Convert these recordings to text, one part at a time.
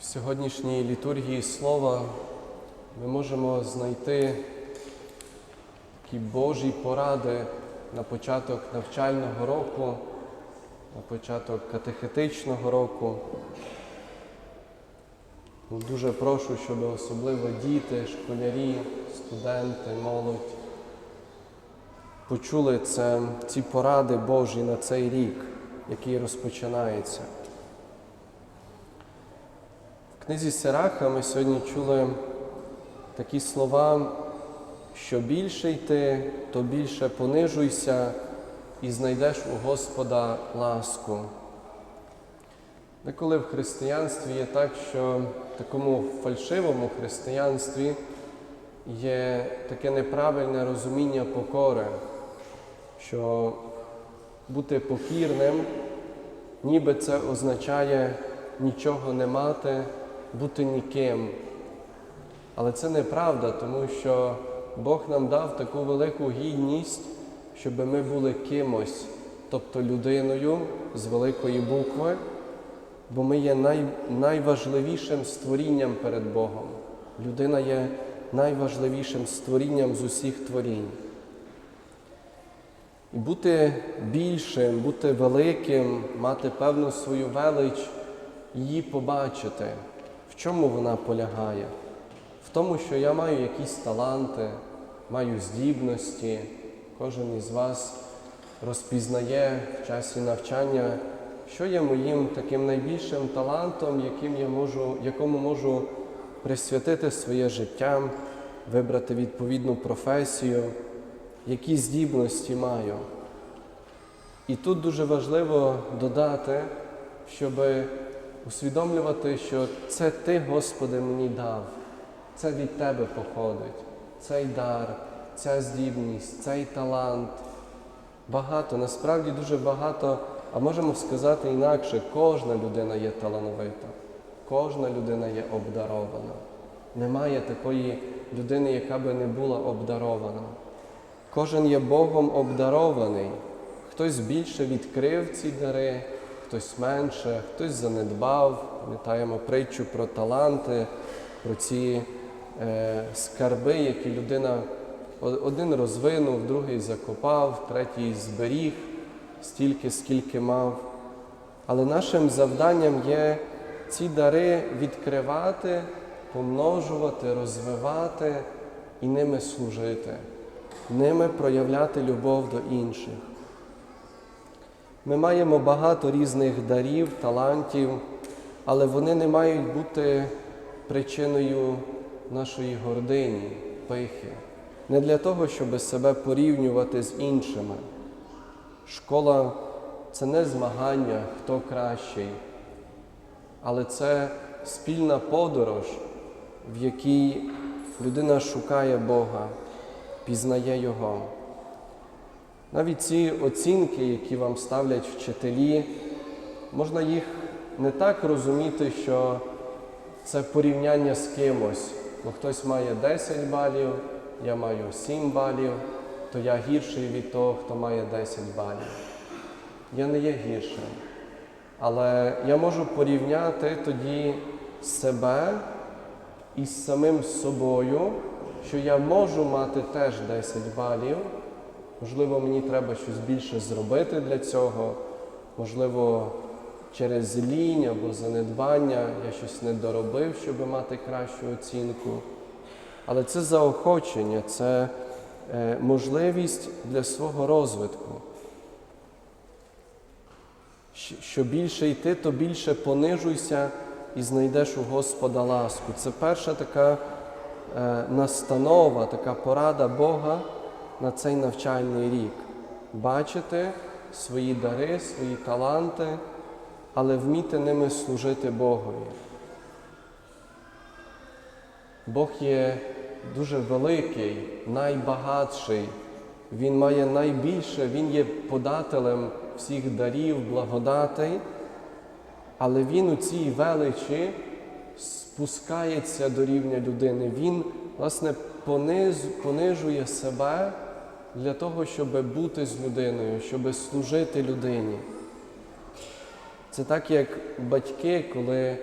В сьогоднішній літургії слова ми можемо знайти такі Божі поради на початок навчального року, на початок катехетичного року. Ну, Дуже прошу, щоб особливо діти, школярі, студенти, молодь почули це, ці поради Божі на цей рік, який розпочинається. Книзі Сираха ми сьогодні чули такі слова, що більше йти, то більше понижуйся і знайдеш у Господа ласку. Деколи в християнстві є так, що в такому фальшивому християнстві є таке неправильне розуміння покори, що бути покірним, ніби це означає нічого не мати, бути ніким. Але це неправда, тому що Бог нам дав таку велику гідність, щоб ми були кимось, тобто людиною з великої букви, бо ми є най, найважливішим створінням перед Богом. Людина є найважливішим створінням з усіх творінь. І бути більшим, бути великим, мати певну свою велич, її побачити, чому вона полягає. В тому, що я маю якісь таланти, маю здібності, кожен із вас розпізнає в часі навчання, що є моїм таким найбільшим талантом, яким я можу, якому можу присвятити своє життя, вибрати відповідну професію, які здібності маю. І тут дуже важливо додати, щоб усвідомлювати, що це Ти, Господи, мені дав, це від Тебе походить, цей дар, ця здібність, цей талант. Багато, насправді дуже багато, а можемо сказати інакше, кожна людина є талановита, кожна людина є обдарована. Немає такої людини, яка би не була обдарована. Кожен є Богом обдарований. Хтось більше відкрив ці дари, хтось менше, хтось занедбав. Пам'ятаємо притчу про таланти, про ці е, скарби, які людина один розвинув, другий закопав, третій зберіг стільки, скільки мав. Але нашим завданням є ці дари відкривати, помножувати, розвивати і ними служити, ними проявляти любов до інших. Ми маємо багато різних дарів, талантів, але вони не мають бути причиною нашої гордині, пихи. Не для того, щоб себе порівнювати з іншими. Школа це не змагання, хто кращий, але це спільна подорож, в якій людина шукає Бога, пізнає Його. Навіть ці оцінки, які вам ставлять вчителі, можна їх не так розуміти, що це порівняння з кимось, бо хтось має 10 балів, я маю 7 балів, то я гірший від того, хто має 10 балів. Я не є гіршим. Але я можу порівняти тоді себе із самим собою, що я можу мати теж 10 балів. Можливо, мені треба щось більше зробити для цього, можливо, через лінь або занедбання я щось не доробив, щоб мати кращу оцінку. Але це заохочення, це е, можливість для свого розвитку. Що більше йти, то більше понижуйся і знайдеш у Господа ласку. Це перша така е, настанова, така порада Бога на цей навчальний рік. Бачити свої дари, свої таланти, але вміти ними служити Богові. Бог є дуже великий, найбагатший, Він має найбільше, Він є подателем всіх дарів, благодатей, але Він у цій величі спускається до рівня людини. Він, власне, понижує себе для того, щоб бути з людиною, щоб служити людині. Це так, як батьки, коли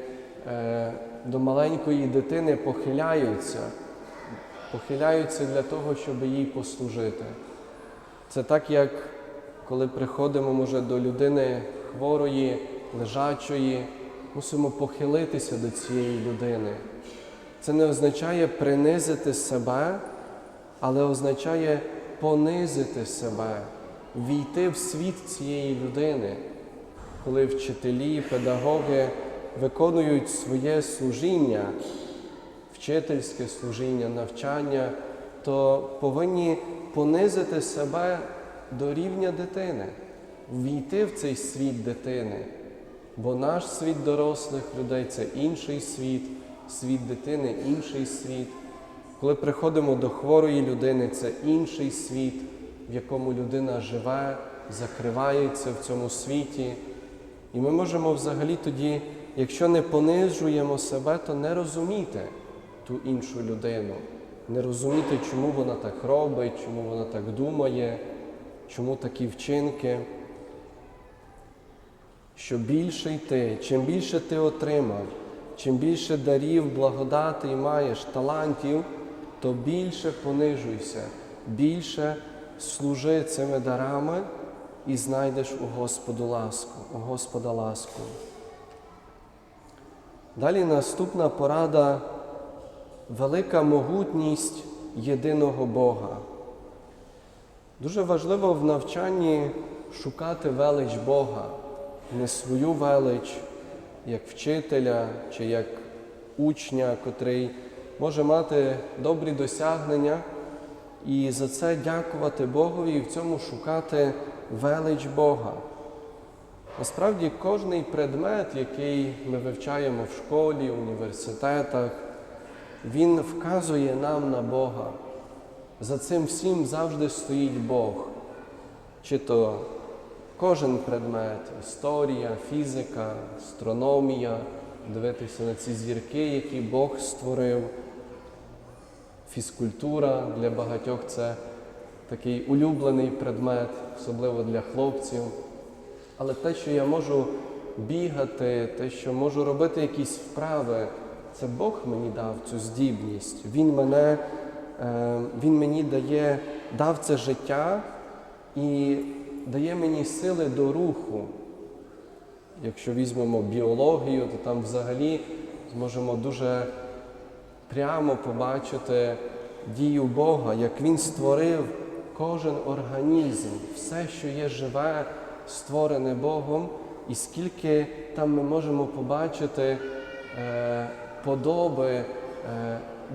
е, до маленької дитини похиляються, похиляються для того, щоб їй послужити. Це так, як коли приходимо, може, до людини хворої, лежачої, мусимо похилитися до цієї людини. Це не означає принизити себе, але означає понизити себе, війти в світ цієї людини, коли вчителі, педагоги виконують своє служіння, вчительське служіння, навчання, то повинні понизити себе до рівня дитини, війти в цей світ дитини. Бо наш світ дорослих людей це інший світ, світ дитини інший світ. Коли приходимо до хворої людини, це інший світ, в якому людина живе, закривається в цьому світі. І ми можемо взагалі тоді, якщо не понижуємо себе, то не розуміти ту іншу людину, не розуміти, чому вона так робить, чому вона так думає, чому такі вчинки. Що більше йти, чим більше ти отримав, чим більше дарів, благодати маєш талантів, то більше понижуйся, більше служи цими дарами і знайдеш у Господу ласку, у Господа ласку. Далі наступна порада велика могутність єдиного Бога. Дуже важливо в навчанні шукати велич Бога, не свою велич як вчителя чи як учня, котрий може мати добрі досягнення, і за це дякувати Богові і в цьому шукати велич Бога. Насправді кожний предмет, який ми вивчаємо в школі, університетах, він вказує нам на Бога. За цим всім завжди стоїть Бог. Чи то кожен предмет, історія, фізика, астрономія, дивитися на ці зірки, які Бог створив, фізкультура для багатьох це такий улюблений предмет, особливо для хлопців. Але те, що я можу бігати, те, що можу робити якісь вправи, це Бог мені дав цю здібність. Він мене, е, Він мені дає, дав це життя і дає мені сили до руху. Якщо візьмемо біологію, то там взагалі зможемо дуже прямо побачити дію Бога, як Він створив кожен організм, все, що є живе, створене Богом, і скільки там ми можемо побачити е, подоби е,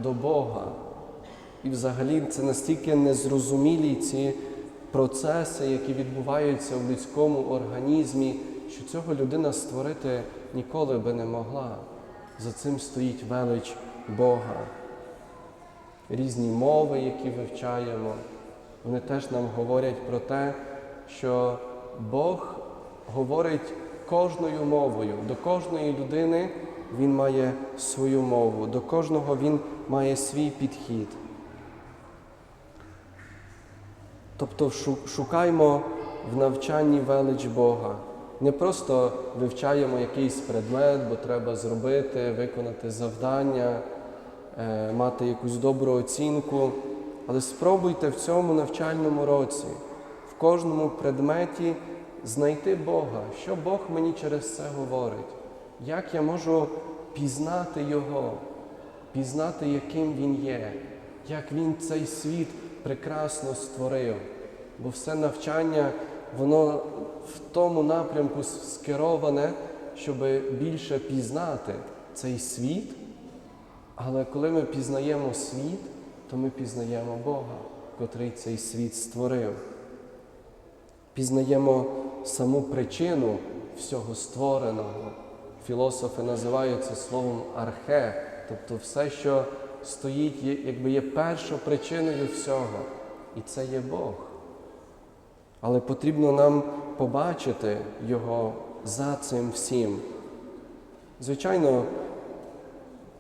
до Бога. І взагалі це настільки незрозумілі ці процеси, які відбуваються в людському організмі, що цього людина створити ніколи би не могла. За цим стоїть велич Бога. Різні мови, які вивчаємо, вони теж нам говорять про те, що Бог говорить кожною мовою, до кожної людини Він має свою мову, до кожного Він має свій підхід. Тобто шу- шукаймо в навчанні велич Бога. Не просто вивчаємо якийсь предмет, бо треба зробити, виконати завдання, мати якусь добру оцінку. Але спробуйте в цьому навчальному році, в кожному предметі знайти Бога, що Бог мені через це говорить, як я можу пізнати Його, пізнати, яким Він є, як Він цей світ прекрасно створив. Бо все навчання, воно в тому напрямку скероване, щоб більше пізнати цей світ. Але коли ми пізнаємо світ, то ми пізнаємо Бога, котрий цей світ створив. Пізнаємо саму причину всього створеного. Філософи називають це словом архе, тобто все, що стоїть, якби є першопричиною всього. І це є Бог. Але потрібно нам побачити Його за цим всім. Звичайно,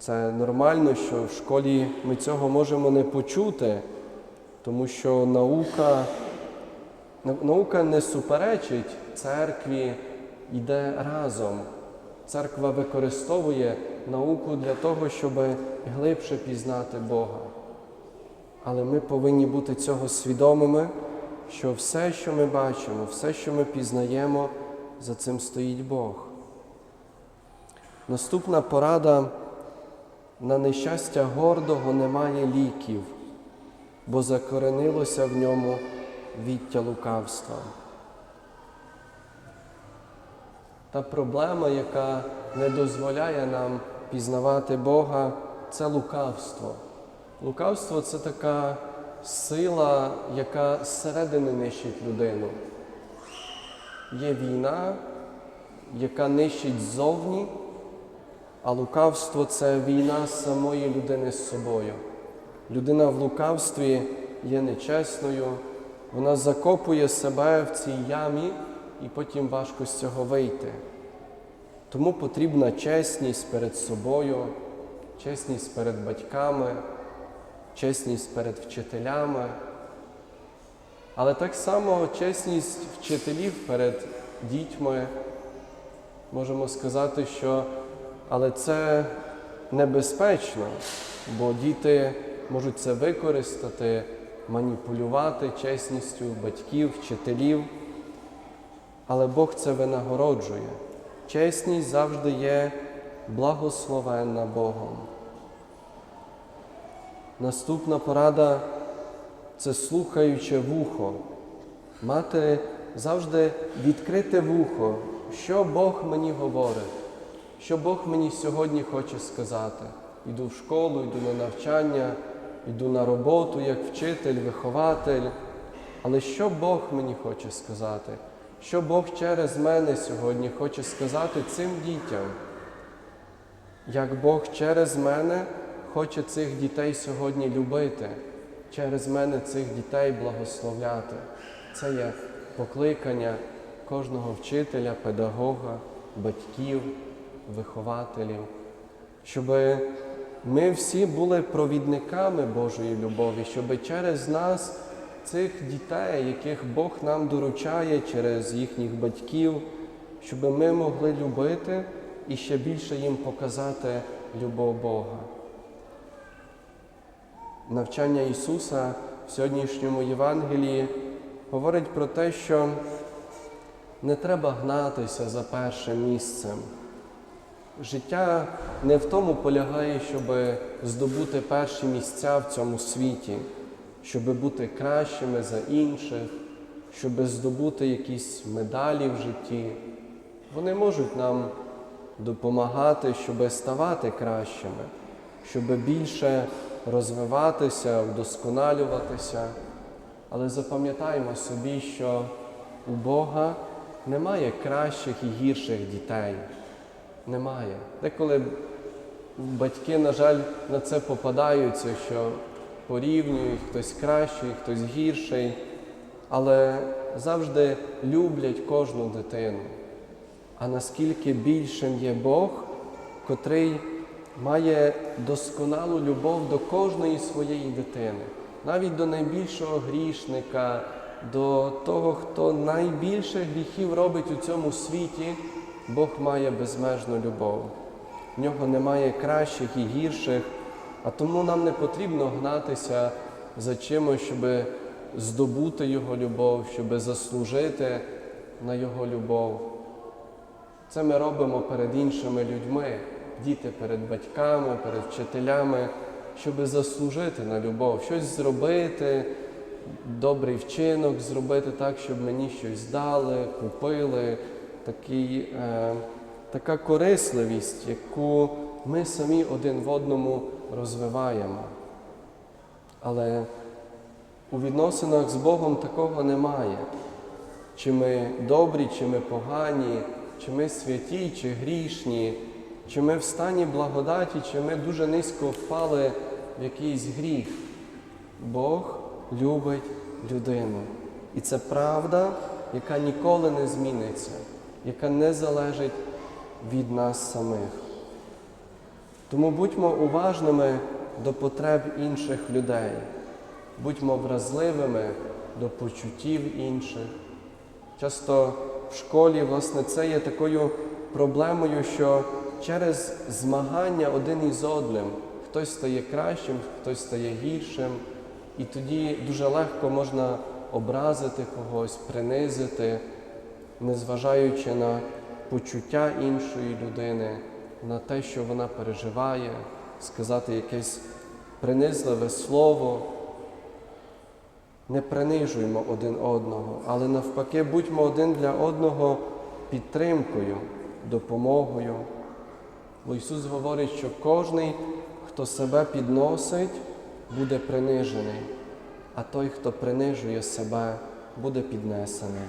це нормально, що в школі ми цього можемо не почути, тому що наука, наука не суперечить церкві, йде разом. Церква використовує науку для того, щоб глибше пізнати Бога. Але ми повинні бути цього свідомими, що все, що ми бачимо, все, що ми пізнаємо, за цим стоїть Бог. Наступна порада на нещастя гордого немає ліків, бо закоренилося в ньому віття лукавства. Та проблема, яка не дозволяє нам пізнавати Бога, це лукавство. Лукавство це така сила, яка зсередини нищить людину. Є війна, яка нищить ззовні, а лукавство це війна самої людини з собою. Людина в лукавстві є нечесною, вона закопує себе в цій ямі і потім важко з цього вийти. Тому потрібна чесність перед собою, чесність перед батьками, чесність перед вчителями, але так само чесність вчителів перед дітьми. Можемо сказати, що але це небезпечно, бо діти можуть це використати, маніпулювати чесністю батьків, вчителів. Але Бог це винагороджує. Чесність завжди є благословенна Богом. Наступна порада це слухаюче вухо. Мати завжди відкрите вухо, що Бог мені говорить, що Бог мені сьогодні хоче сказати. Йду в школу, йду на навчання, йду на роботу як вчитель, вихователь. Але що Бог мені хоче сказати? Що Бог через мене сьогодні хоче сказати цим дітям? Як Бог через мене хоче цих дітей сьогодні любити, через мене цих дітей благословляти. Це є покликання кожного вчителя, педагога, батьків, вихователів, щоб ми всі були провідниками Божої любові, щоб через нас цих дітей, яких Бог нам доручає через їхніх батьків, щоб ми могли любити і ще більше їм показати любов Бога. Навчання Ісуса в сьогоднішньому Євангелії говорить про те, що не треба гнатися за першим місцем. Життя не в тому полягає, щоб здобути перші місця в цьому світі, щоб бути кращими за інших, щоб здобути якісь медалі в житті. Вони можуть нам допомагати, щоб ставати кращими, щоб більше розвиватися, вдосконалюватися. Але запам'ятаємо собі, що у Бога немає кращих і гірших дітей. Немає. Деколи батьки, на жаль, на це попадаються, що порівнюють хтось кращий, хтось гірший, але завжди люблять кожну дитину. А наскільки більшим є Бог, котрий має досконалу любов до кожної своєї дитини, навіть до найбільшого грішника, до того, хто найбільше гріхів робить у цьому світі, Бог має безмежну любов. В нього немає кращих і гірших, а тому нам не потрібно гнатися за чимось, щоб здобути Його любов, щоб заслужити на Його любов. Це ми робимо перед іншими людьми, діти перед батьками, перед вчителями, щоб заслужити на любов, щось зробити, добрий вчинок, зробити так, щоб мені щось дали, купили. Такий, е, така корисливість, яку ми самі один в одному розвиваємо. Але у відносинах з Богом такого немає. Чи ми добрі, чи ми погані, чи ми святі, чи грішні, чи ми в стані благодаті, чи ми дуже низько впали в якийсь гріх. Бог любить людину. І це правда, яка ніколи не зміниться, яка не залежить від нас самих. Тому будьмо уважними до потреб інших людей, будьмо вразливими до почуттів інших. Часто в школі, власне, це є такою проблемою, що через змагання один із одним хтось стає кращим, хтось стає гіршим, і тоді дуже легко можна образити когось, принизити, незважаючи на почуття іншої людини, на те, що вона переживає, сказати якесь принизливе слово. Не принижуємо один одного, але навпаки, будьмо один для одного підтримкою, допомогою. Бо Ісус говорить, що кожний, хто себе підносить, буде принижений, а той, хто принижує себе, буде піднесений.